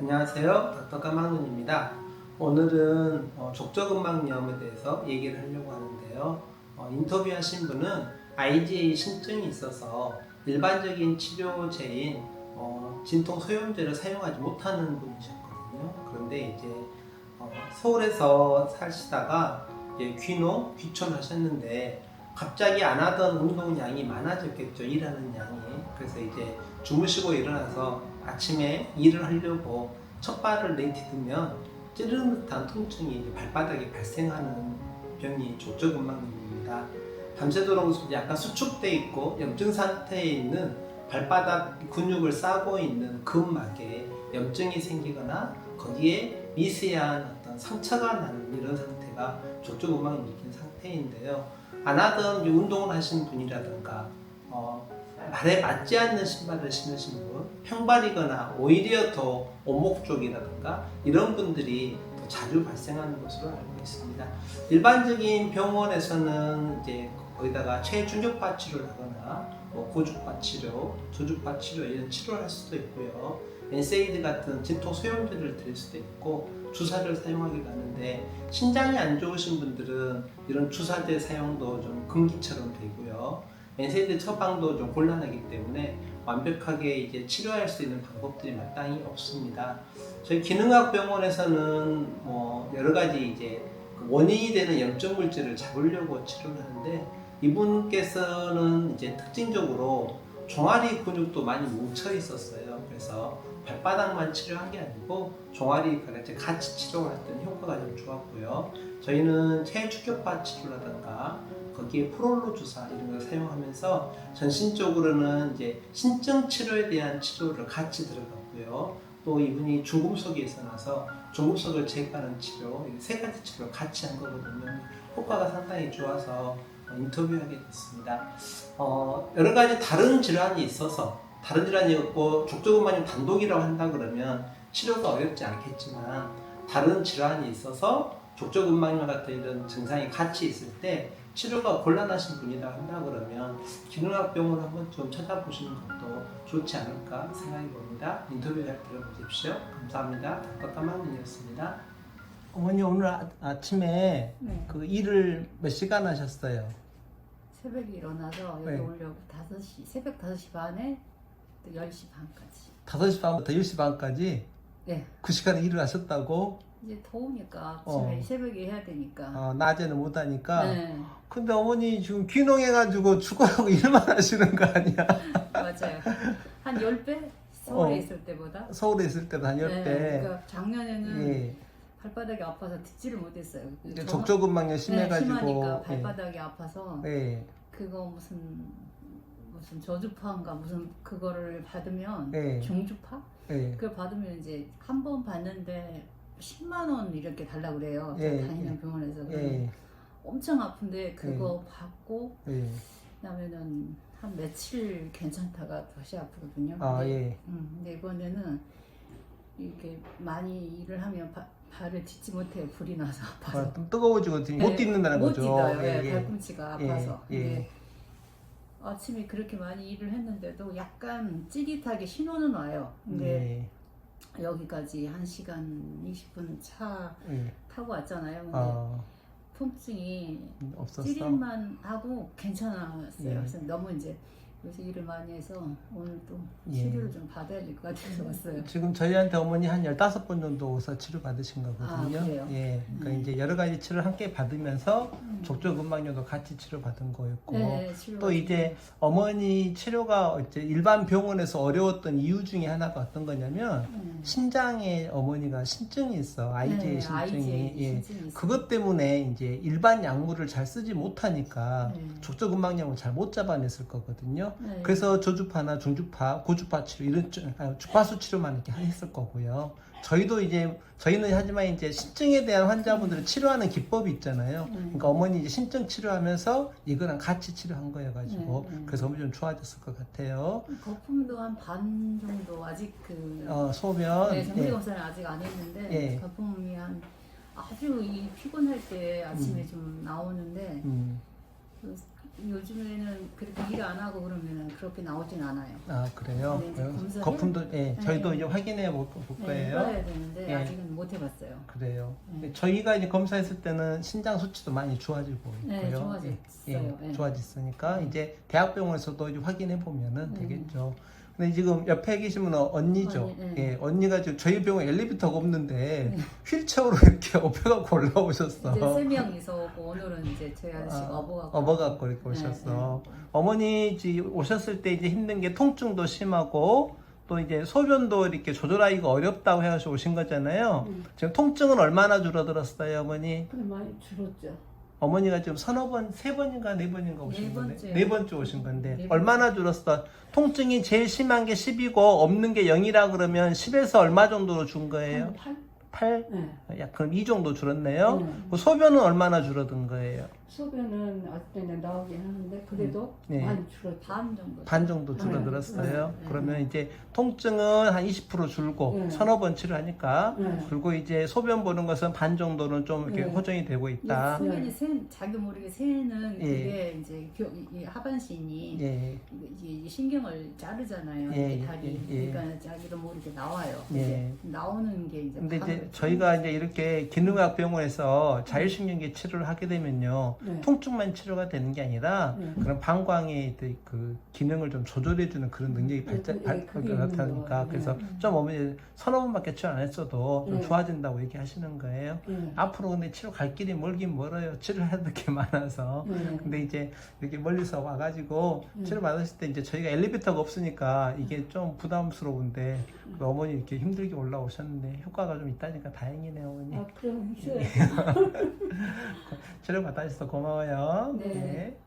안녕하세요. 닥터 까망눈입니다. 오늘은 어, 족저근막염에 대해서 얘기를 하려고 하는데요. 어, 인터뷰하신 분은 IgA 신증이 있어서 일반적인 치료제인 어, 진통 소염제를 사용하지 못하는 분이셨거든요. 그런데 이제 어, 서울에서 사시다가 이제 귀농, 귀촌하셨는데 갑자기 안 하던 운동 양이 많아졌겠죠. 일하는 양이. 그래서 이제 주무시고 일어나서 아침에 일을 하려고 첫 발을 내디디면 찌르는 듯한 통증이 발바닥에 발생하는 병이 족저근막염입니다. 밤새도록 약간 수축돼 있고 염증 상태에 있는 발바닥 근육을 싸고 있는 근막에 염증이 생기거나 거기에 미세한 어떤 상처가 나는 이런 상태가 족저근막염이 일으킨 상태 인데요. 안 하던 운동을 하신 분이라든가 어, 발에 맞지 않는 신발을 신으신 분, 평발이거나 오히려 더 온목 쪽이라든가 이런 분들이 더 자주 발생하는 것으로 알고 있습니다. 일반적인 병원에서는 이제 거기다가 최중격파 치료를 하거나 뭐 고주파 치료, 저주파 치료 이런 치료를 할 수도 있고요. 엔세이드 같은 진통 소염제를 드릴 수도 있고 주사를 사용하기도 하는데 신장이 안 좋으신 분들은 이런 주사제 사용도 좀 금기처럼 되고요. 엔세이드 처방도 좀 곤란하기 때문에 완벽하게 이제 치료할 수 있는 방법들이 마땅히 없습니다. 저희 기능학 병원에서는 뭐 여러 가지 이제 그 원인이 되는 염증 물질을 잡으려고 치료를 하는데 이분께서는 이제 특징적으로 종아리 근육도 많이 뭉쳐 있었어요. 그래서 발바닥만 치료한 게 아니고 종아리가 같이 치료할 때는 효과가 좀 좋았고요. 저희는 체중격파 치료라든가 거기에 프롤로 주사 이런 걸 사용하면서 전신적으로는 이제 신증 치료에 대한 치료를 같이 들어갔고요. 또 이분이 중금속이 있어나서 중금속을 제거하는 치료 이세 가지 치료를 같이 한 거거든요. 효과가 상당히 좋아서 어, 인터뷰하게 됐습니다. 어, 여러 가지 다른 질환이 있어서 다른 질환이 없고 족저근막염 단독이라고 한다 그러면 치료가 어렵지 않겠지만 다른 질환이 있어서 족저근막염 같은 이런 증상이 같이 있을 때 치료가 곤란하신 분이다 한다 그러면 기능학병원 한번 좀 찾아보시는 것도 좋지 않을까 생각이 봅니다. 인터뷰 잘 들어보십시오. 감사합니다. 닥터 까만눈이었습니다. 어머니 오늘 아, 침에 네. 그 일을 몇 시간 하셨어요? 새벽에 일어나서 여기 네. 오려고 5시, 새벽 5시 반에 또 10시 반까지. 5시 반부터 10시 반까지 네. 그 시간에 일을 하셨다고? 이제 더우니까 아침에 어. 새벽에 해야 되니까. 어, 낮에는 못 하니까. 네. 근데 어머니 지금 귀농해가지고 축구하고 일만 하시는 거 아니야? 맞아요. 한 10배? 서울에 어. 있을 때보다. 서울에 있을 때도 한 10배. 네, 그러니까 작년에는 예. 발바닥이 아파서 듣지를 못했어요. 그 이제 정- 족저근막염 네, 심해가지고. 심하니까 발바닥이 아파서 예. 예. 그거 무슨 무슨 저주파인가 무슨 그거를 받으면 네. 중주파? 예. 그걸 받으면 이제 한 번 받는데 10만 원 이렇게 달라 그래요. 예, 제가 다니는 병원에서 예. 엄청 아픈데 그거 받고 예. 그다음에는 한 며칠 괜찮다가 다시 아프거든요. 아, 근데, 예. 음, 근데 이번에는 이게 많이 일을 하면 바- 발을 딛지 못해 불이 나서 아파서 아, 좀 뜨거워지고 못 네, 뛰는다는 못 거죠. 뛰어요. 예, 예, 예. 발꿈치가 예, 아파서. 예. 근데 아침에 그렇게 많이 일을 했는데도 약간 찌릿하게 신호는 와요. 근데 예. 여기까지 1시간 20분 차 예. 타고 왔잖아요. 근데 아, 통증이 없었어. 찌릿만 하고 괜찮았어요. 예. 그래서 너무 이제 요새 일을 많이 해서 오늘 또 예. 치료를 좀 받아야 될 것 같아서 왔어요. 지금 저희한테 어머니 한 15번 정도 오서 치료 받으신 거거든요. 아, 그래요? 예. 그러니까 음. 이제 여러 가지 치료를 함께 받으면서 음. 족저근막염도 같이 치료 받은 거였고 네, 또 이제 어머니 치료가 이제 일반 병원에서 어려웠던 이유 중에 하나가 어떤 거냐면 음. 신장에 어머니가 신증이 있어. IgA 네, 신증이. IgA 예. 신증이. 그것 때문에 이제 일반 약물을 잘 쓰지 못하니까 네. 족저근막염을 잘 못 잡아냈을 거거든요. 네. 그래서 저주파나 중주파, 고주파 치료 이런 주- 아, 주파수 치료만 이렇게 했을 거고요. 저희도 이제 저희는 하지만 이제 신증에 대한 환자분들을 치료하는 기법이 있잖아요. 음. 그러니까 어머니 이제 신증 치료하면서 이거랑 같이 치료한 거여가지고 네, 네. 그래서 어머니 좀 좋아졌을 것 같아요. 거품도 한 반 정도 아직 그 어, 소면 네, 정밀 예. 검사는 아직 안 했는데 예. 거품이 한 아주 이 피곤할 때 아침에 좀 나오는데 음, 그 요즘에는 그렇게 일 안 하고 그러면은 그렇게 나오진 않아요. 아 그래요? 네, 이제 검사해- 거품도 예, 네. 저희도 이제 확인해 볼, 볼 네, 거예요. 해봐야 되는데 예. 아직은 못 해봤어요. 그래요. 네. 저희가 이제 검사했을 때는 신장 수치도 많이 좋아지고 있고요. 네, 좋아졌어요. 예, 네. 좋아졌으니까 이제 대학병원에서도 이제 확인해 보면은 음. 되겠죠. 근데 지금 옆에 계시면 언니죠. 언니, 네. 예, 언니가 지금 저희 병원 엘리베이터가 없는데 네. 휠체어로 이렇게 업혀갖고 올라오셨어. 이제 세 명이서 오고 오늘은 이제 저희 아저씨가 아, 업어갖고 업어갖고 이렇게 네, 오셨어. 네. 어머니 지금 오셨을 때 이제 힘든 게 통증도 심하고 또 이제 소변도 이렇게 조절하기가 어렵다고 해서 오신 거잖아요. 음. 지금 통증은 얼마나 줄어들었어요, 어머니? 많이 줄었죠. 어머니가 지금 서너 번, 세 번인가 네 번인가 오신 네 건데 번째요. 네 번째 오신 건데 네. 얼마나 줄었어? 통증이 제일 심한 게 10이고 없는 게 0이라 그러면 10에서 얼마 정도로 준 거예요? 한 팔? 8? 네. 야, 그럼 이 정도 줄었네요. 네. 그 소변은 얼마나 줄어든 거예요? 소변은 때 나오긴 하는데 그래도 네. 많이 줄었죠. 반 정도. 반 정도 네. 줄어들었어요. 네. 그러면 이제 통증은 한 20% 줄고 네. 서너 번 치료하니까 네. 그리고 이제 소변 보는 것은 반 정도는 좀 이렇게 네. 호전이 되고 있다. 이 소변이 새 자기 모르게 새는 예. 그게 이제 교, 이 하반신이 예. 이게 이제 신경을 자르잖아요. 예, 다리. 예, 예. 그러니까 자기도 모르게 나와요. 예. 이제 나오는 게 이제. 근데 이제 반- 저희가 이제 이렇게 기능학 병원에서 자율신경계 치료를 하게 되면요. 네. 통증만 치료가 되는 게 아니라 네. 그런 방광의 그 기능을 좀 조절해주는 그런 능력이 네, 발전 있는 발달하니까 거예요. 그래서 네. 좀 어머니 서너 번밖에 치료 안 했어도 좀 네. 좋아진다고 얘기하시는 거예요. 네. 앞으로 근데 치료 갈 길이 멀긴 멀어요. 치료해야 될 게 많아서. 네. 근데 이제 이렇게 멀리서 와가지고 음. 치료 받으실 때 이제 저희가 엘리베이터가 없으니까 이게 좀 부담스러운데 그 어머니 이렇게 힘들게 올라오셨는데 효과가 좀 있다 니까 다행이네요, 어머니. 아 그럼 쉬어요. 치료 받아주셔서 고마워요. 네. 네.